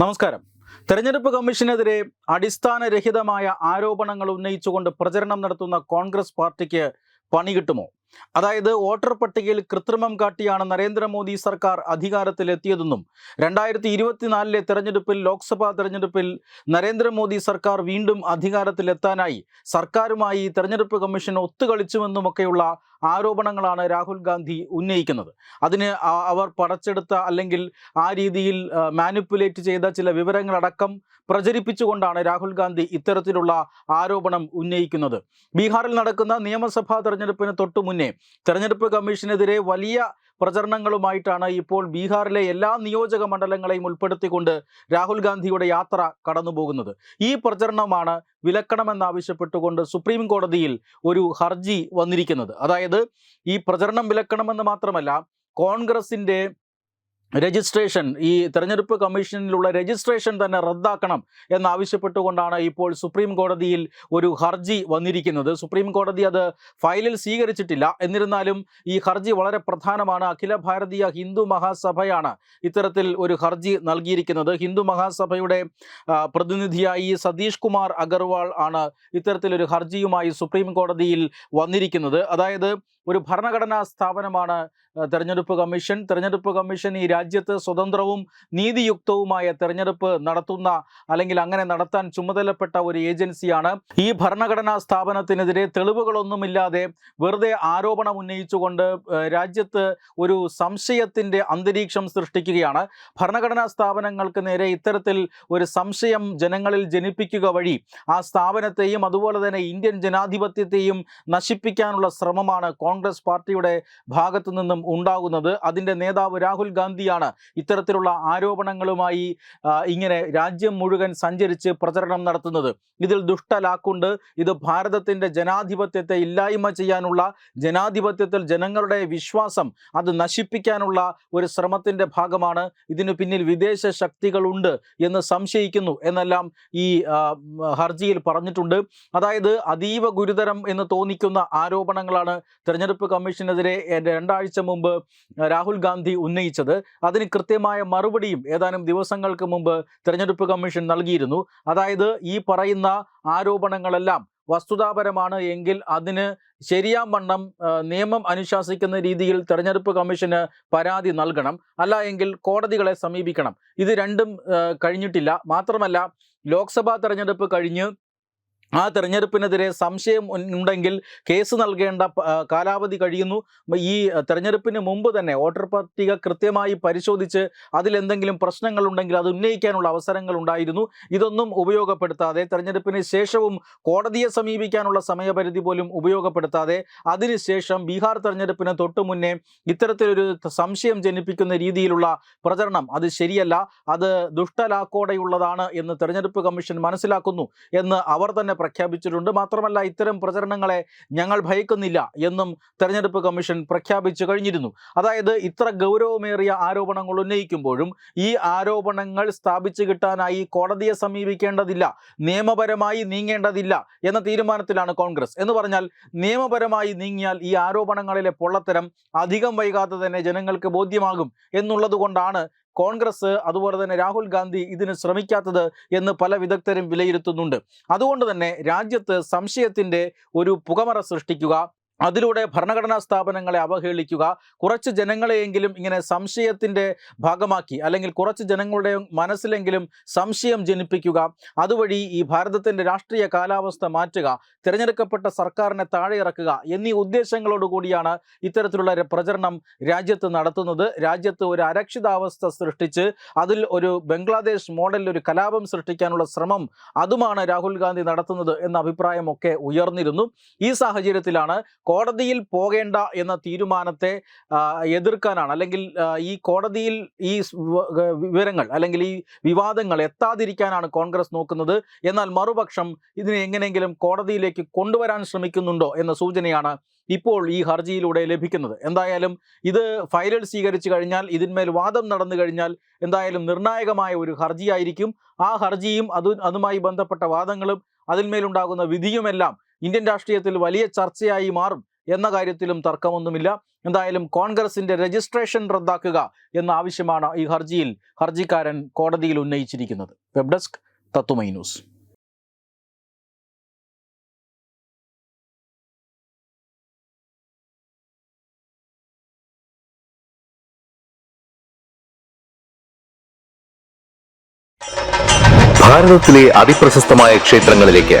നമസ്കാരം. തെരഞ്ഞെടുപ്പ് കമ്മീഷനെതിരെ അടിസ്ഥാനരഹിതമായ ആരോപണങ്ങൾ ഉന്നയിച്ചുകൊണ്ട് പ്രചരണം നടത്തുന്ന കോൺഗ്രസ് പാർട്ടിക്ക് പണി കിട്ടുമോ? അതായത് വോട്ടർ പട്ടികയിൽ കൃത്രിമം കാട്ടിയാണ് നരേന്ദ്രമോദി സർക്കാർ അധികാരത്തിലെത്തിയതെന്നും രണ്ടായിരത്തി ഇരുപത്തിനാലിലെ തെരഞ്ഞെടുപ്പിൽ ലോക്സഭാ തെരഞ്ഞെടുപ്പിൽ നരേന്ദ്രമോദി സർക്കാർ വീണ്ടും അധികാരത്തിലെത്താനായി സർക്കാരുമായി തെരഞ്ഞെടുപ്പ് കമ്മീഷൻ ഒത്തുകളിച്ചുവെന്നുമൊക്കെയുള്ള ആരോപണങ്ങളാണ് രാഹുൽ ഗാന്ധി ഉന്നയിക്കുന്നത്. അതിന് അവർ പടച്ചെടുത്ത അല്ലെങ്കിൽ ആ രീതിയിൽ മാനിപ്പുലേറ്റ് ചെയ്ത ചില വിവരങ്ങളടക്കം പ്രചരിപ്പിച്ചുകൊണ്ടാണ് രാഹുൽ ഗാന്ധി ഇത്തരത്തിലുള്ള ആരോപണം ഉന്നയിക്കുന്നത്. ബീഹാറിൽ നടക്കുന്ന നിയമസഭാ തെരഞ്ഞെടുപ്പിന് തൊട്ടു മുന്നേ തെരഞ്ഞെടുപ്പ് കമ്മീഷനെതിരെ വലിയ പ്രചരണങ്ങളുമായിട്ടാണ് ഇപ്പോൾ ബീഹാറിലെ എല്ലാ നിയോജക മണ്ഡലങ്ങളെയും ഉൾപ്പെടുത്തിക്കൊണ്ട് രാഹുൽ ഗാന്ധിയുടെ യാത്ര കടന്നുപോകുന്നത്. ഈ പ്രചരണമാണ് വിലക്കണമെന്നാവശ്യപ്പെട്ടുകൊണ്ട് സുപ്രീം കോടതിയിൽ ഒരു ഹർജി വന്നിരിക്കുന്നത്. അതായത് ഈ പ്രചരണം വിലക്കണമെന്ന് മാത്രമല്ല കോൺഗ്രസിന്റെ രജിസ്ട്രേഷൻ ഈ തെരഞ്ഞെടുപ്പ് കമ്മീഷനിലുള്ള രജിസ്ട്രേഷൻ തന്നെ റദ്ദാക്കണം എന്നാവശ്യപ്പെട്ടുകൊണ്ടാണ് ഇപ്പോൾ സുപ്രീം കോടതിയിൽ ഒരു ഹർജി വന്നിരിക്കുന്നത്. സുപ്രീം കോടതി അത് ഫയലിൽ സ്വീകരിച്ചിട്ടില്ല. എന്നിരുന്നാലും ഈ ഹർജി വളരെ പ്രധാനമാണ്. അഖില ഭാരതീയ ഹിന്ദു മഹാസഭയാണ് ഇത്തരത്തിൽ ഒരു ഹർജി നൽകിയിരിക്കുന്നത്. ഹിന്ദു മഹാസഭയുടെ പ്രതിനിധിയായി സതീഷ് കുമാർ അഗർവാൾ ആണ് ഇത്തരത്തിലൊരു ഹർജിയുമായി സുപ്രീം കോടതിയിൽ വന്നിരിക്കുന്നത്. അതായത് ഒരു ഭരണഘടനാ സ്ഥാപനമാണ് തെരഞ്ഞെടുപ്പ് കമ്മീഷൻ. തെരഞ്ഞെടുപ്പ് കമ്മീഷൻ ഈ രാജ്യത്ത് സ്വതന്ത്രവും നീതിയുക്തവുമായ തെരഞ്ഞെടുപ്പ് നടത്തുന്ന അല്ലെങ്കിൽ അങ്ങനെ നടത്താൻ ചുമതലപ്പെട്ട ഒരു ഏജൻസിയാണ്. ഈ ഭരണഘടനാ സ്ഥാപനത്തിനെതിരെ തെളിവുകളൊന്നുമില്ലാതെ വെറുതെ ആരോപണം ഉന്നയിച്ചുകൊണ്ട് രാജ്യത്ത് ഒരു സംശയത്തിന്റെ അന്തരീക്ഷം സൃഷ്ടിക്കുകയാണ്. ഭരണഘടനാ സ്ഥാപനങ്ങൾക്ക് നേരെ ഇത്തരത്തിൽ ഒരു സംശയം ജനങ്ങളിൽ ജനിപ്പിക്കുക വഴി ആ സ്ഥാപനത്തെയും അതുപോലെ തന്നെ ഇന്ത്യൻ ജനാധിപത്യത്തെയും നശിപ്പിക്കാനുള്ള ശ്രമമാണ് കോൺഗ്രസ് പാർട്ടിയുടെ ഭാഗത്തു നിന്നും ഉണ്ടാകുന്നത്. അതിന്റെ നേതാവ് രാഹുൽ ഗാന്ധിയാണ് ഇത്തരത്തിലുള്ള ആരോപണങ്ങളുമായി ഇങ്ങനെ രാജ്യം മുഴുവൻ സഞ്ചരിച്ച് പ്രചരണം നടത്തുന്നത്. ഇതിൽ ദുഷ്ടലാക്കുണ്ട്. ഇത് ഭാരതത്തിന്റെ ജനാധിപത്യത്തെ ഇല്ലായ്മ ചെയ്യാനുള്ള ജനാധിപത്യത്തിൽ ജനങ്ങളുടെ വിശ്വാസം അത് നശിപ്പിക്കാനുള്ള ഒരു ശ്രമത്തിന്റെ ഭാഗമാണ്. ഇതിനു പിന്നിൽ വിദേശ ശക്തികളുണ്ട് എന്ന് സംശയിക്കുന്നു എന്നെല്ലാം ഈ ഹർജിയിൽ പറഞ്ഞിട്ടുണ്ട്. അതായത് അതീവ ഗുരുതരം എന്ന് തോന്നിക്കുന്ന ആരോപണങ്ങളാണ് തെരഞ്ഞെടുപ്പ് കമ്മീഷനെതിരെ രണ്ടാഴ്ച മുമ്പ് രാഹുൽ ഗാന്ധി ഉന്നയിച്ചത്. അതിന് കൃത്യമായ മറുപടിയും ഏതാനും ദിവസങ്ങൾക്ക് മുമ്പ് തെരഞ്ഞെടുപ്പ് കമ്മീഷൻ നൽകിയിരുന്നു. അതായത് ഈ പറയുന്ന ആരോപണങ്ങളെല്ലാം വസ്തുതാപരമാണ് എങ്കിൽ അതിന് ശരിയാം വണ്ണം നിയമം അനുശാസിക്കുന്ന രീതിയിൽ തെരഞ്ഞെടുപ്പ് കമ്മീഷന് പരാതി നൽകണം. അല്ല എങ്കിൽ കോടതികളെ സമീപിക്കണം. ഇത് രണ്ടും കഴിഞ്ഞിട്ടില്ല. മാത്രമല്ല ലോക്സഭാ തെരഞ്ഞെടുപ്പ് കഴിഞ്ഞ് ആ തെരഞ്ഞെടുപ്പിനെതിരെ സംശയം ഉണ്ടെങ്കിൽ കേസ് നൽകേണ്ട കാലാവധി കഴിയുന്നു. ഈ തെരഞ്ഞെടുപ്പിന് മുമ്പ് തന്നെ വോട്ടർ പട്ടിക കൃത്യമായി പരിശോധിച്ച് അതിലെന്തെങ്കിലും പ്രശ്നങ്ങളുണ്ടെങ്കിൽ അത് ഉന്നയിക്കാനുള്ള അവസരങ്ങൾ ഉണ്ടായിരുന്നു. ഇതൊന്നും ഉപയോഗപ്പെടുത്താതെ തെരഞ്ഞെടുപ്പിന് ശേഷവും കോടതിയെ സമീപിക്കാനുള്ള സമയപരിധി പോലും ഉപയോഗപ്പെടുത്താതെ അതിനുശേഷം ബീഹാർ തെരഞ്ഞെടുപ്പിന് തൊട്ടു മുന്നേ ഇത്തരത്തിലൊരു സംശയം ജനിപ്പിക്കുന്ന രീതിയിലുള്ള പ്രചരണം അത് ശരിയല്ല. അത് ദുഷ്ടലാക്കോടെയുള്ളതാണ് എന്ന് തെരഞ്ഞെടുപ്പ് കമ്മീഷൻ മനസ്സിലാക്കുന്നു എന്ന് അവർ തന്നെ പ്രഖ്യാപിച്ചിട്ടുണ്ട്. മാത്രമല്ല ഇത്തരം പ്രചരണങ്ങളെ ഞങ്ങൾ ഭയക്കുന്നില്ല എന്നും തെരഞ്ഞെടുപ്പ് കമ്മീഷൻ പ്രഖ്യാപിച്ചു കഴിഞ്ഞിരുന്നു. അതായത് ഇത്ര ഗൗരവമേറിയ ആരോപണങ്ങൾ ഉന്നയിക്കുമ്പോഴും ഈ ആരോപണങ്ങൾ സ്ഥാപിച്ചു കിട്ടാനായി കോടതിയെ സമീപിക്കേണ്ടതില്ല നിയമപരമായി നീങ്ങേണ്ടതില്ല എന്ന തീരുമാനത്തിലാണ് കോൺഗ്രസ്. എന്ന് പറഞ്ഞാൽ നിയമപരമായി നീങ്ങിയാൽ ഈ ആരോപണങ്ങളിലെ പൊള്ളത്തരം അധികം വൈകാതെ തന്നെ ജനങ്ങൾക്ക് ബോധ്യമാകും എന്നുള്ളത് കൊണ്ടാണ് കോൺഗ്രസ് അതുപോലെ തന്നെ രാഹുൽ ഗാന്ധി ഇതിന് ശ്രമിക്കാത്തത് എന്ന് പല വിദഗ്ധരും വിലയിരുത്തുന്നുണ്ട്. അതുകൊണ്ട് തന്നെ രാജ്യത്ത് സംശയത്തിന്റെ ഒരു പുകമറ സൃഷ്ടിക്കുക അതിലൂടെ ഭരണഘടനാ സ്ഥാപനങ്ങളെ അവഹേളിക്കുക കുറച്ച് ജനങ്ങളെയെങ്കിലും ഇങ്ങനെ സംശയത്തിന്റെ ഭാഗമാക്കി അല്ലെങ്കിൽ കുറച്ച് ജനങ്ങളുടെ മനസ്സിലെങ്കിലും സംശയം ജനിപ്പിക്കുക അതുവഴി ഈ ഭാരതത്തിന്റെ രാഷ്ട്രീയ കാലാവസ്ഥ മാറ്റുക തിരഞ്ഞെടുക്കപ്പെട്ട സർക്കാരിനെ താഴെ ഇറക്കുക എന്നീ ഉദ്ദേശങ്ങളോടുകൂടിയാണ് ഇത്തരത്തിലുള്ള പ്രചരണം രാജ്യത്ത് നടത്തുന്നത്. രാജ്യത്ത് ഒരു അരക്ഷിതാവസ്ഥ സൃഷ്ടിച്ച് അതിൽ ഒരു ബംഗ്ലാദേശ് മോഡലിൽ ഒരു കലാപം സൃഷ്ടിക്കാനുള്ള ശ്രമം അതുമാണ് രാഹുൽ ഗാന്ധി നടത്തുന്നത് എന്ന അഭിപ്രായമൊക്കെ ഉയർന്നിരുന്നു. ഈ സാഹചര്യത്തിലാണ് കോടതിയിൽ പോകേണ്ട എന്ന തീരുമാനത്തെ എതിർക്കാനാണ്. അല്ലെങ്കിൽ ഈ കോടതിയിൽ ഈ വിവരങ്ങൾ അല്ലെങ്കിൽ ഈ വിവാദങ്ങൾ എത്താതിരിക്കാനാണ് കോൺഗ്രസ് നോക്കുന്നത്. എന്നാൽ മറുപക്ഷം ഇതിനെ എങ്ങനെയെങ്കിലും കോടതിയിലേക്ക് കൊണ്ടുവരാൻ ശ്രമിക്കുന്നുണ്ടോ എന്ന സൂചനയാണ് ഇപ്പോൾ ഈ ഹർജിയിലൂടെ ലഭിക്കുന്നത്. എന്തായാലും ഇത് ഫയലിൽ സ്വീകരിച്ചു കഴിഞ്ഞാൽ ഇതിന്മേൽ വാദം നടന്നു കഴിഞ്ഞാൽ എന്തായാലും നിർണായകമായ ഒരു ഹർജിയായിരിക്കും. ആ ഹർജിയും അത് അതുമായി ബന്ധപ്പെട്ട വാദങ്ങളും അതിന്മേലുണ്ടാകുന്ന വിധിയുമെല്ലാം ഇന്ത്യൻ രാഷ്ട്രീയത്തിൽ വലിയ ചർച്ചയായി മാറും എന്ന കാര്യത്തിലും തർക്കമൊന്നുമില്ല. എന്തായാലും കോൺഗ്രസിന്റെ രജിസ്ട്രേഷൻ റദ്ദാക്കുക എന്ന ആവശ്യമാണ് ഈ ഹർജിയിൽ ഹർജിക്കാരൻ കോടതിയിൽ ഉന്നയിച്ചിരിക്കുന്നത്. വെബ് ഡെസ്ക് തത്തുമൈ ന്യൂസ്. ഭാരതത്തിലെ ക്ഷേത്രങ്ങളിലേക്ക്